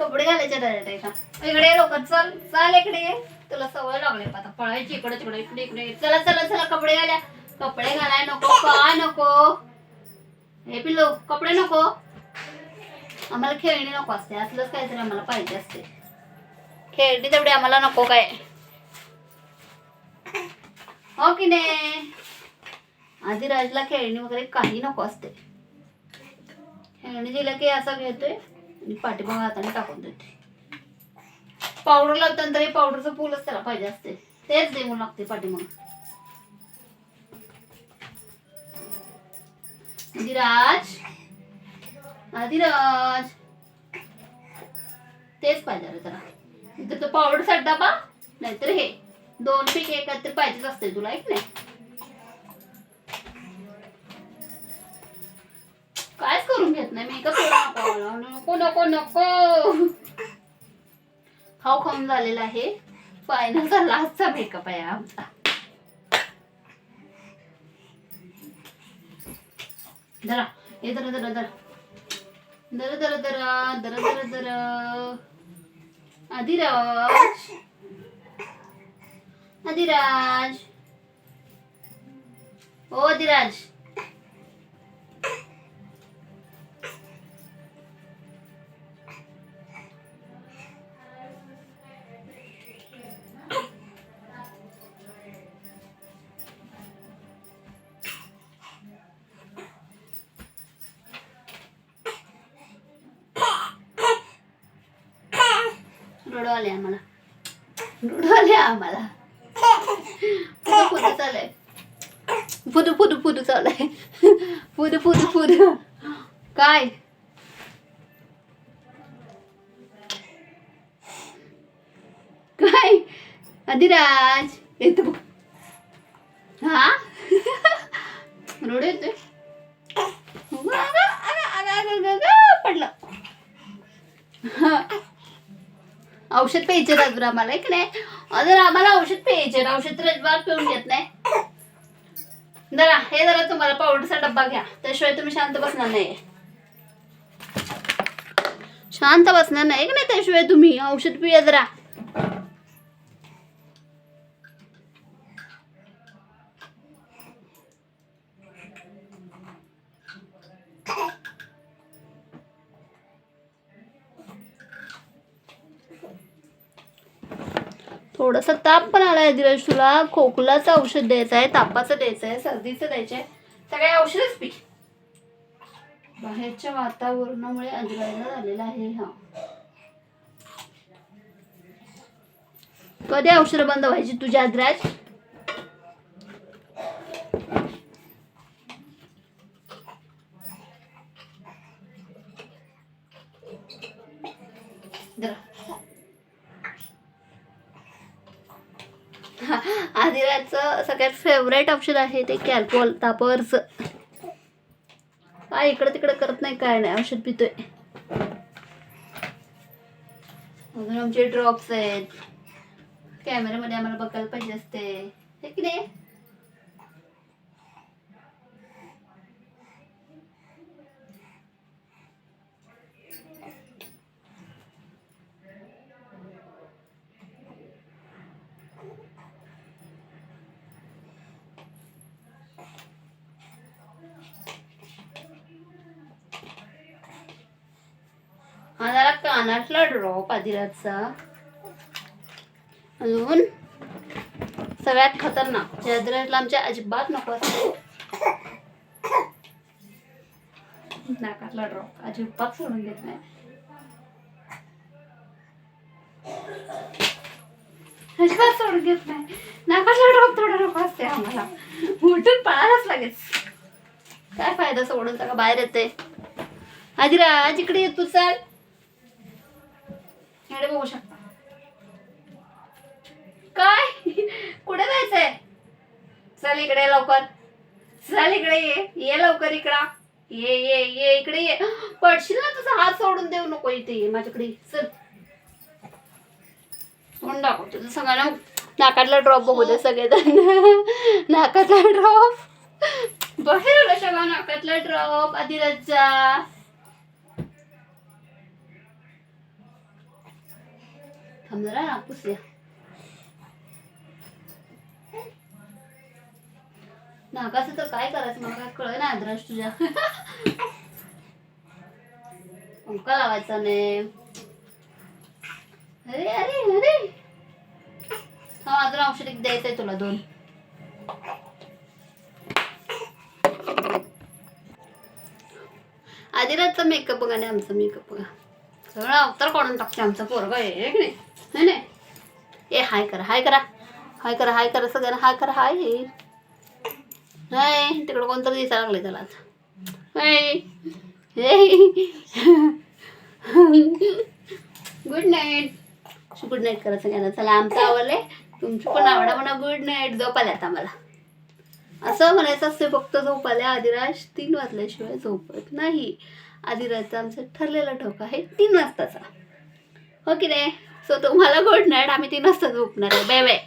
कपडे घालायचे डायरेक्ट का इकडे लोक चल चाल इकडे तुला सवय लागली आता पळायची इकडे तिकडे इकडे इकडे. चला चला चला कपडे घाल्या कपडे घालाय नको काय नको? हे पिल्लो कपडे नको. आम्हाला खेळणी नको असते असलंच काहीतरी आम्हाला पाहिजे असते. खेळणी तेवढी आम्हाला नको काय. हो की नाही? आधी राजला खेळणी वगैरे काही नको असते. खेळणी दिलं की असं घेतोय पाठीमाग हाताने टाकून देते. पावडर लावताना तरी पावडरचं फुलच त्याला पाहिजे असते. तेच देऊन लागते पाठीमाग आदिराज आदिराज तेच पाहिजे रे त्याला. इथं तो पावडरसाठी डबा नाहीतर हे दोन पीक एकत्र पाहिजेच असते तुला एक नाही करून घेत नाही मेकअप नको नको नको खाऊ खाऊन झालेला आहे फायनलचा लास्टचा मेकअप आहे आमचा हे धरा धरा धरा दर दर दर दर दर दर अधिराज अधिराज ओ अधिराज रडू आले आम्हाला. रडू आले आम्हाला. फुदू चालू आहे फुदू फुदू फुदू चालू आहे फुदू फुदू फुदू काय? काय? अधिराज येतो. हा? रोड येतोय. पडलं. औषध प्यायचे राजूर आम्हाला की नाही? जर आम्हाला औषध प्यायचे औषध तर अजिबात पिऊन घेत नाही. जरा हे जरा तुम्हाला पावडरचा डब्बा घ्या. त्याशिवाय तुम्ही शांत बसणार नाही. शांत बसणार नाही की नाही? त्याशिवाय तुम्ही औषध पिया जरा. थोडासा ताप पण आलाय धीरज तुला खोकलाचं औषध द्यायचं आहे तापाचं द्यायचं आहे सर्दीचं द्यायचं आहे. सगळे औषधच पी. बाहेरच्या वातावरणामुळे अजरायला झालेला आहे हा. कधी औषधं बंद व्हायची तुझ्या अद्राज जरा. आदिराजचं सगळ्यात फेवरेट औषध आहे ते कॅल्कोल तापरचं काय इकडं तिकडं करत नाही काय नाही औषध पितोय. अजून आमचे ड्रॉप्स आहेत. कॅमेऱ्यामध्ये आम्हाला बघायला पाहिजे असते. हे की नाही? हा जरा कानातला ड्रॉप आदिराजचा अजून सगळ्यात खतरनाक जे आदिराजला आमच्या अजिबात नको असते नाकातला ड्रॉप अजिबात सोडून घेत नाही. अजिबात सोडून घेत नाही. नाकातला ड्रॉप थोडा नको असते आम्हाला. उलटून पळायलाच लागेल. काय फायदा सोडून? सगळं बाहेर येते आदिराज इकडे ये तू चाल. इकडे बघू शकता. काय? कुठे जायचंय? चल इकडे लवकर. चल इकडे ये. ये लवकर इकडा. ये ये ये इकडे ये. पडशील ना तुझा हात सोडून देऊ नको इथे. ये माझ्याकडे चल. तोंड दाखव तुझं सगळ्यांना नाकातला ड्रॉप बघू दे सगळेजण. नाकातला ड्रॉप बाहेर आला सगळा. नाकातला ड्रॉप आधी रज्जा थांब जरा नाक पुसूया नाकाचं तर काय करायचं मला काय कळ ना आद्राश तुझ्या पंखा लावायचा नाही अरे अरे अरे हा अजून औषध एक द्यायचंय तुला दोन आदिराजचा मेकअप बघा आणि आमचा मेकअप बघा सगळं अवतार काढून टाकते आमचा पोरगा आहे की नाही? नाही ए हाय करा हाय करा. हाय करा हाय करा सगळं हाय करा हाय. हाय तिकडं कोणतरी दिसायला लागले त्याला आता. Hi good night good night करा सगळ्यांना. चला आमचं आवडले तुमची पण आवडा म्हणा. गुड नाईट झोप आल्यात आम्हाला. असं म्हणायचं असते फक्त झोप आल्या. आदिराज तीन वाजल्याशिवाय झोपत नाही. आदिराजचं आमचं ठरलेला ठोका आहे तीन वाजताचा. हो की नाही? सो तुम्हाला गुड नाईट आम्ही तीन वाजता झोपणार आहे. Bye bye